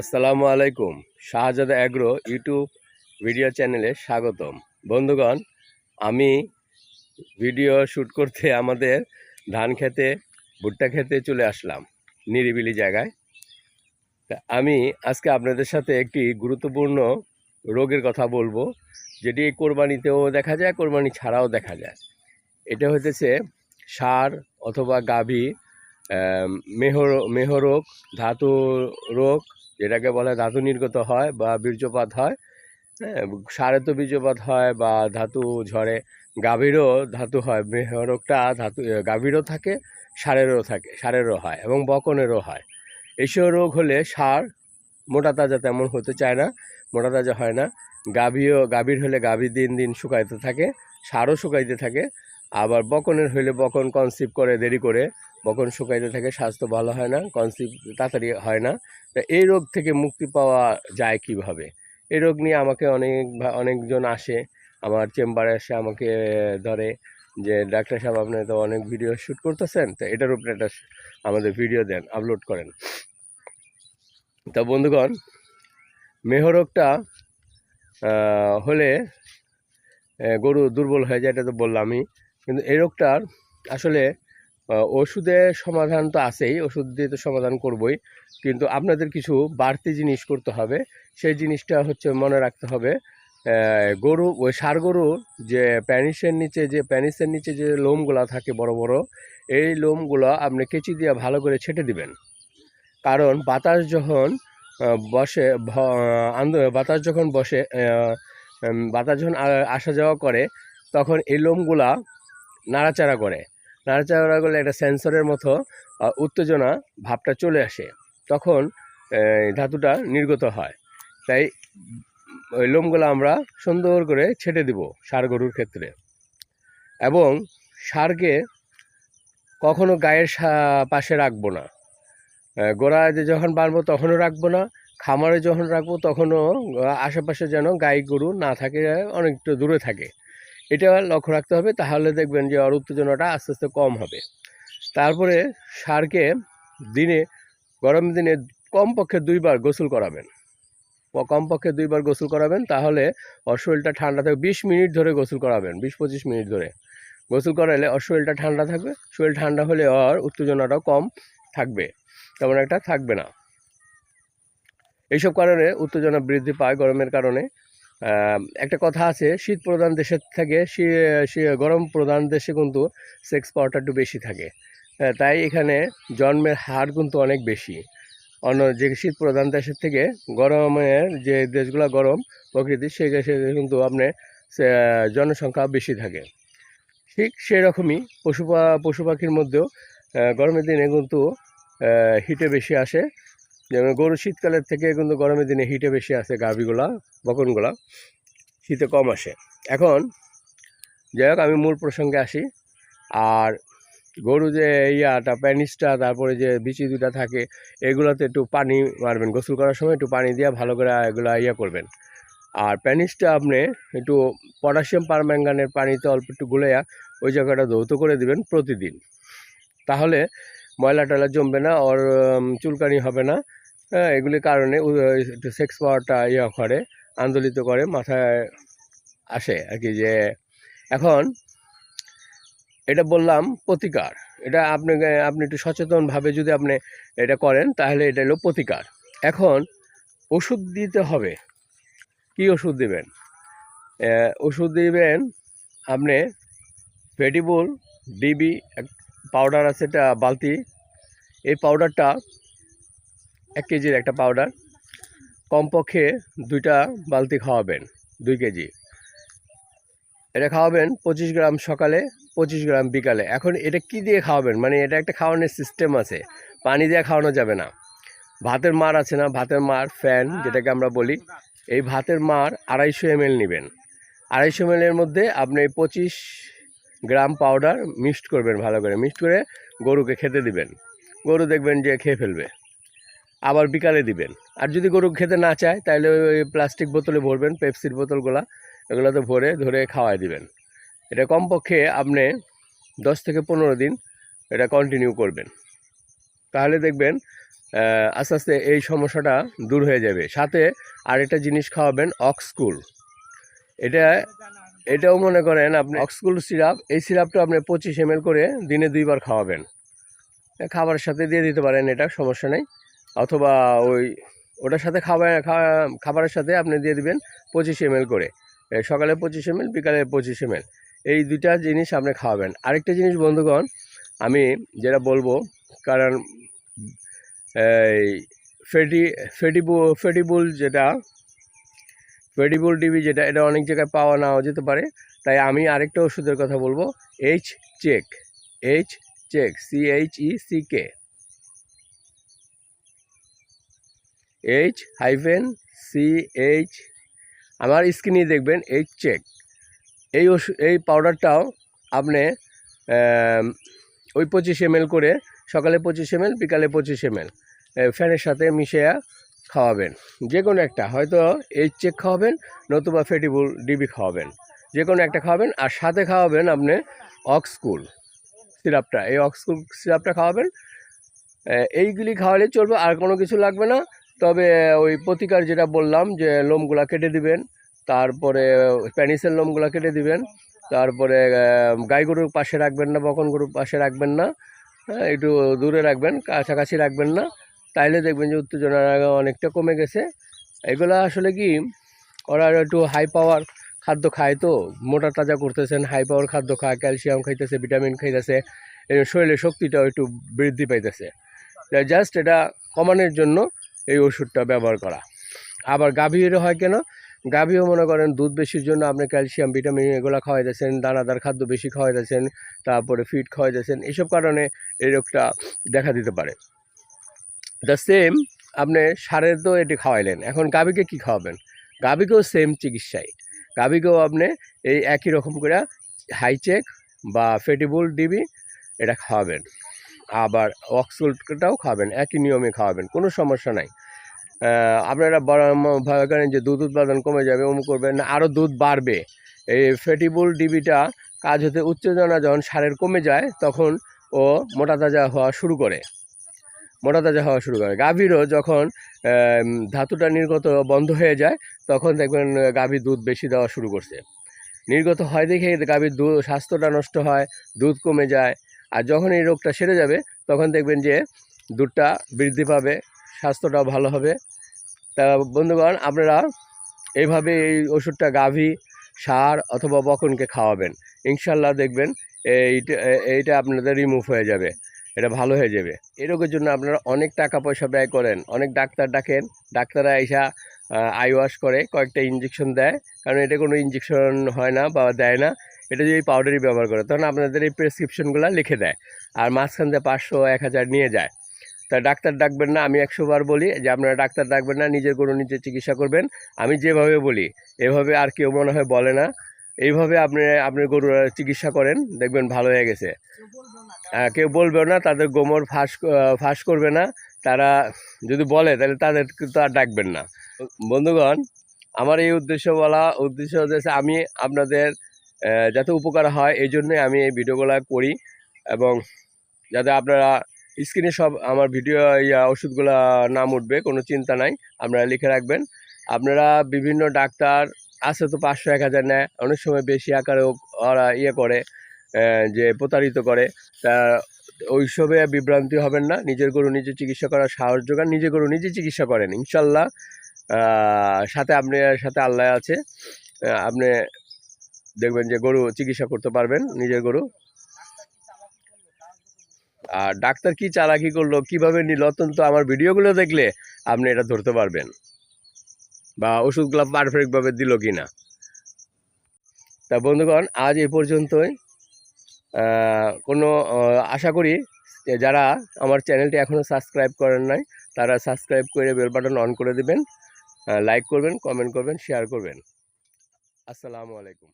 আসসালামু আলাইকুম। শাহজাদা agro YouTube video চ্যানেলে স্বাগতম। বন্ধুগণ, আমি ভিডিও শ্যুট করতে আমাদের ধান খেতে, ভুট্টা খেতে চলে আসলাম নিরিবিলি জায়গায়। আমি আজকে আপনাদের সাথে একটি গুরুত্বপূর্ণ রোগের কথা বলব, যেটি কোরবানিতেও দেখা যায়, কোরবানি ছাড়াও দেখা যায়। এটা হতেছে সার অথবা গাভী মেহর মেহরোগ ধাতু রোগ যেটাকে বলে ধাতু নির্গত হয় বা বীর্যপাত হয় হ্যাঁ সারে তো বীর্যপাত হয় বা ধাতু ঝরে গাভীরও ধাতু হয়, মেহরোগটা ধাতু গাভীরও থাকে, সারেরও থাকে, সারেরও হয় এবং বকনেরও হয়। এইসব রোগ হলে সার মোটা তাজা তেমন হতে চায় না, মোটা তাজা হয় না। গাভীও গাভীর হলে গাভী দিন দিন শুকাইতে থাকে, সারও শুকাইতে থাকে আবার বকনের হইলে বকন কনসিভ করে দেরি করে, বকন শুকাইতে থাকে, স্বাস্থ্য ভালো হয় না কনসিভ তাড়াতাড়ি হয় না। তা এই রোগ থেকে মুক্তি পাওয়া যায় কীভাবে? এই রোগ নিয়ে আমাকে অনেক অনেকজন আসে, আমার চেম্বারে এসে আমাকে ধরে যে, ডাক্তার সাহেব, আপনি তো অনেক ভিডিও শ্যুট করতেছেন, তো এটার উপরে একটা আমাদের ভিডিও দেন আপলোড করেন। তা বন্ধুগণ, মেহরোগটা হলে গরু দুর্বল হয়ে যায়, এটা তো বললামই। কিন্তু এই রোগটার আসলে আহ, ওষুধের সমাধান তো আছেই ওষুধ দিয়ে তো সমাধান করবই। কিন্তু আপনাদের কিছু বাড়তি জিনিস করতে হবে। সেই জিনিসটা হচ্ছে মনে রাখতে হবে গরু ওই সার গরুর যে প্যানিসের নিচে যে প্যানিসের নিচে যে লোমগুলা থাকে বড় বড় এই লোমগুলো আপনি কেচি দিয়ে ভালো করে ছেটে দিবেন। কারণ বাতাস যখন বসে বাতাস যখন বসে বাতাস যখন আসা যাওয়া করে তখন এই লোমগুলা নাড়াচাড়া করে। নাড়াচাড়া করলে একটা সেন্সরের মতো উত্তেজনা, ভাবটা চলে আসে। তখন ধাতুটা নির্গত হয়। তাই ওই লোমগুলো আমরা সুন্দর করে ছেটে দিব সার গরুর ক্ষেত্রে। এবং সারকে কখনো গায়ের পাশে রাখব না। গোড়ায় যখন বাঁধবো তখনও রাখব না। খামারে যখন রাখব তখনও, আশেপাশে যেন গাই গরু না থাকে, অনেকটা দূরে থাকে। এটা লক্ষ্য রাখতে হবে, তাহলে দেখবেন যে ওর উত্তেজনাটা আস্তে আস্তে কম হবে। তারপরে সারকে দিনে, গরম দিনে কমপক্ষে দুইবার গোসল করাবেন। কমপক্ষে দুইবার গোসল করাবেন, তাহলে ওর শরীরটা ঠান্ডা থাকবে। বিশ মিনিট ধরে গোসল করাবেন, বিশ পঁচিশ মিনিট ধরে। গোসল করালে ওর শরীরটা ঠান্ডা থাকবে, শরীর ঠান্ডা হলে ওর উত্তেজনাটাও কম থাকবে, তেমন একটা থাকবে না। এইসব কারণে উত্তেজনা বৃদ্ধি পায় গরমের কারণে। একটা কথা আছে, শীত প্রধান দেশের থেকে গরম প্রধান দেশে কিন্তু সেক্স পাওয়ারটা একটু বেশি থাকে। তাই এখানে জন্মের হার কিন্তু অনেক বেশি। অন্য যে শীত প্রধান দেশের থেকে গরমের যে দেশগুলো গরম প্রকৃতি সেই দেশে কিন্তু আপনার জনসংখ্যা বেশি থাকে। ঠিক সেরকমই পশু পশু পাখির মধ্যেও গরমের দিনে কিন্তু হিটে বেশি আসে। যেমন গরু শীতকালের থেকে কিন্তু গরমের দিনে হিটে বেশি আসে গাভিগুলা, বকনগুলা। শীতে কম আসে। এখন যাই হোক, আমি মূল প্রসঙ্গে আসি। আর গরু যে ইয়াটা, প্যানিসটা, তারপরে যে বিচি দুটা থাকে, এগুলোতে একটু পানি মারবেন। গোসল করার সময় একটু পানি দিয়ে ভালো করে এগুলো ইয়া করবেন। আর প্যানিসটা আপনি একটু পটাশিয়াম পারম্যাঙ্গানের পানিতে অল্প একটু গুলেয়া ওই জায়গাটা ধৌত করে দিবেন প্রতিদিন। তাহলে ময়লা টয়লা জমবে না, ওর চুলকানি হবে না। হ্যাঁ এগুলির কারণে একটু সেক্স পাওয়ারটা ইয়া করে, আন্দোলিত করে, মাথায় আসে আর কি যে, এখন এটা বললাম প্রতিকার। এটা আপনাকে, আপনি একটু সচেতনভাবে যদি আপনি এটা করেন, তাহলে এটা হলো প্রতিকার। এখন ওষুধ দিতে হবে। কি ওষুধ দেবেন? ওষুধ দিবেন আপনি ভেটিবুল ডিবি পাউডার আছে এটা, বালতি। এই পাউডারটা এক কেজির একটা পাউডার কমপক্ষে দুইটা বালতি খাওয়াবেন, দুই কেজি। এটা খাওয়াবেন পঁচিশ গ্রাম সকালে, পঁচিশ গ্রাম বিকালে। এখন এটা কি দিয়ে খাওয়াবেন? মানে এটা একটা খাওয়ানোর সিস্টেম আছে। পানি দিয়ে খাওয়ানো যাবে না। ভাতের মার আছে না? ভাতের মার ফ্যান যেটাকে আমরা বলি। এই ভাতের মার আড়াইশো এম নেবেন। আড়াইশো এম এর মধ্যে আপনি পঁচিশ গ্রাম পাউডার মিক্সড করবেন ভালো করে। মিক্সড করে গরুকে খেতে দিবেন। গরু দেখবেন যে খেয়ে ফেলবে। আবার বিকালে দিবেন। আর যদি গরু খেতে না চায়, তাহলে ওই প্লাস্টিক বোতলে ভরবেন পেপসির বোতলগুলা, এগুলোতে ভরে, ধরে খাওয়াই দিবেন। এটা কমপক্ষে আপনি দশ থেকে পনেরো দিন এটা কন্টিনিউ করবেন। তাহলে দেখবেন আস্তে আস্তে এই সমস্যাটা দূর হয়ে যাবে। সাথে আরেকটা জিনিস খাওয়াবেন অক্সকুল এটা, এটাও মনে করেন আপনি অক্সকুল সিরাপ এই সিরাপটা আপনি পঁচিশ এম করে দিনে দুইবার খাওয়াবেন। খাবারের সাথে দিয়ে দিতে পারেন, এটা সমস্যা নেই। অথবা ওই ওটার সাথে খাবার খাবারের সাথে আপনি দিয়ে দিবেন পঁচিশ এম করে। সকালে পঁচিশ এম বিকালে পঁচিশ এম এই দুইটা জিনিস আপনি খাওয়াবেন। আরেকটা জিনিস, বন্ধুগণ, আমি যেটা বলব, কারণ এই ফেটি, ফেটিবু, ফেটিবুল যেটা, ফেটিবুল টিভি যেটা, এটা অনেক জায়গায় পাওয়া নাও যেতে পারে। তাই আমি আরেকটা ওষুধের কথা বলব, H check H check, C H E C K. H hyphen C H আমার স্ক্রিনে দেখবেন এইচ চেক এই ওষুধ এই পাউডারটাও আপনি ওই পঁচিশ এম করে সকালে পঁচিশ এম বিকালে পঁচিশ এম ফ্যানের সাথে মিশিয়ে খাওয়াবেন। যে কোনো একটা, হয়তো এইচ চেক খাওয়াবেন, নতুবা ফেটিবুল ডিবি খাওয়াবেন। যে কোনো একটা খাওয়াবেন, আর সাথে খাওয়াবেন আপনি অক্সকুল সিরাপটা এই অক্সকুল সিরাপটা খাওয়াবেন এইগুলি খাওয়ালে চলবে, আর কোনো কিছু লাগবে না। তবে ওই প্রতিকার যেটা বললাম যে লোমগুলা কেটে দিবেন তারপরে প্যানিসের লোমগুলা কেটে দিবেন তারপরে গাই গরুর পাশে রাখবেন না বকন গরুর পাশে রাখবেন না হ্যাঁ, একটু দূরে রাখবেন কাছাকাছি রাখবেন না তাইলে দেখবেন যে উত্তেজনার উত্তেজনা অনেকটা কমে গেছে। এগুলো আসলে কি ওরা একটু হাই পাওয়ার খাদ্য খায় তো মোটা তাজা করতেছেন হাই পাওয়ার খাদ্য খায় ক্যালসিয়াম খাইতেছে ভিটামিন খাইতেছে এই শরীরের শক্তিটাও একটু বৃদ্ধি পাইতেছে। জাস্ট এটা কমানোর জন্য এই ওষুধটা ব্যবহার করা। আবার গাভীর হয় কেন? গাভীও মনে করেন দুধ বেশির জন্য আপনি ক্যালসিয়াম, ভিটামিন এগুলো খাওয়াইতেছেন দানাদার খাদ্য বেশি খাওয়াইতেছেন তারপরে ফিড খাওয়াইতেছেন এইসব কারণে এই রোগটা দেখা দিতে পারে। দ্য সেম আপনি সারের তো এটি খাওয়াইলেন, এখন গাভীকে কি খাওয়াবেন? গাভীকেও সেম চিকিৎসাই। গাভীকেও আপনি এই একই রকম করে হাইচেক বা ফেটিবুল ডিবি এটা খাওয়াবেন। আবার অক্সুলটাও খাবেন একই নিয়মে খাওয়াবেন কোনো সমস্যা নাই। আপনারা করেন যে দুধ উৎপাদন কমে যাবে অমুক করবেন না আরও দুধ বাড়বে। এই ফেটিবুল ডিবিটা কাজ হতে উত্তেজনা যখন সারের কমে যায় তখন ও মোটা তাজা হওয়া শুরু করে। মোটা তাজা হওয়া শুরু করে। গাভীরও যখন ধাতুটা নির্গত বন্ধ হয়ে যায় তখন দেখবেন আহ, গাভী দুধ বেশি দেওয়া শুরু করছে। নির্গত হয় দেখে গাভীর দুধ স্বাস্থ্যটা নষ্ট হয় দুধ কমে যায় আর যখন এই রোগটা সেরে যাবে, তখন দেখবেন যে দুধটা বৃদ্ধি পাবে, স্বাস্থ্যটাও ভালো হবে। তা বন্ধুগণ, আপনারা এইভাবে এই ওষুধটা গাভী, সার অথবা বকনকে খাওয়াবেন। ইনশাল্লাহ দেখবেন এইটা এইটা আপনাদের রিমুভ হয়ে যাবে, এটা ভালো হয়ে যাবে। এই রোগের জন্য আপনারা অনেক টাকা পয়সা ব্যয় করেন, অনেক ডাক্তার ডাকেন, ডাক্তাররা এসা আই ওয়াশ করে কয়েকটা ইঞ্জেকশন দেয়, কারণ এটা কোনো ইঞ্জেকশন হয় না বা দেয় না। এটা যদি পাউডারই ব্যবহার করে তখন আপনাদের এই প্রেসক্রিপশনগুলো লিখে দেয়। আর মাঝখান দিয়ে পাঁচশো এক হাজার নিয়ে যায়। তা ডাক্তার ডাকবেন না আমি একশো বার বলি যে আপনারা ডাক্তার ডাকবেন না নিজের গরু নিজে চিকিৎসা করবেন। আমি যেভাবে বলি এভাবে আর কেউ মনে হয় বলে না। এইভাবে আপনি আপনার গরুর চিকিৎসা করেন দেখবেন ভালো হয়ে গেছে। আহ, কেউ বলবে না তাদের গোমর ফাঁস ফাঁস করবে না। তারা যদি বলে তাহলে তাদের তো আর ডাকবেন না। বন্ধুগণ আমার এই উদ্দেশ্য বলা উদ্দেশ্য হচ্ছে আমি আপনাদের যাতে উপকার হয়, এই জন্যই আমি এই ভিডিওগুলো করি এবং যাতে আপনারা স্ক্রিনে সব আমার ভিডিও ইয়া ওষুধগুলো নাম উঠবে, কোনো চিন্তা নাই, আপনারা লিখে রাখবেন। আপনারা বিভিন্ন ডাক্তার আছে তো পাঁচশো, এক হাজার নেয়, অনেক সময় বেশি আকারেও ওরা ইয়ে করে যে প্রতারিত করে, তা ওইসবে বিভ্রান্তি হবেন না, নিজের গরু নিজে চিকিৎসা করার সাহস যোগান, নিজে গরু নিজে চিকিৎসা করেন, ইনশাল্লাহ সাথে আপনি, সাথে আল্লাহ আছে আপনি দেখবেন যে গরু চিকিৎসা করতে পারবেন, নিজের গরু। আর ডাক্তার কি চালাকি করল, কীভাবে নিল, অত্যন্ত আমার ভিডিওগুলো দেখলে আপনি এটা ধরতে পারবেন। বা ওষুধগুলো পারফেক্টভাবে দিল কি না তা বন্ধুগণ, আজ এই পর্যন্তই। কোনো আশা করি যারা আমার চ্যানেলটি এখনও সাবস্ক্রাইব করেন নাই, তারা সাবস্ক্রাইব করে বেল বাটন অন করে দিবেন। লাইক করবেন, কমেন্ট করবেন, শেয়ার করবেন। আসসালামু আলাইকুম।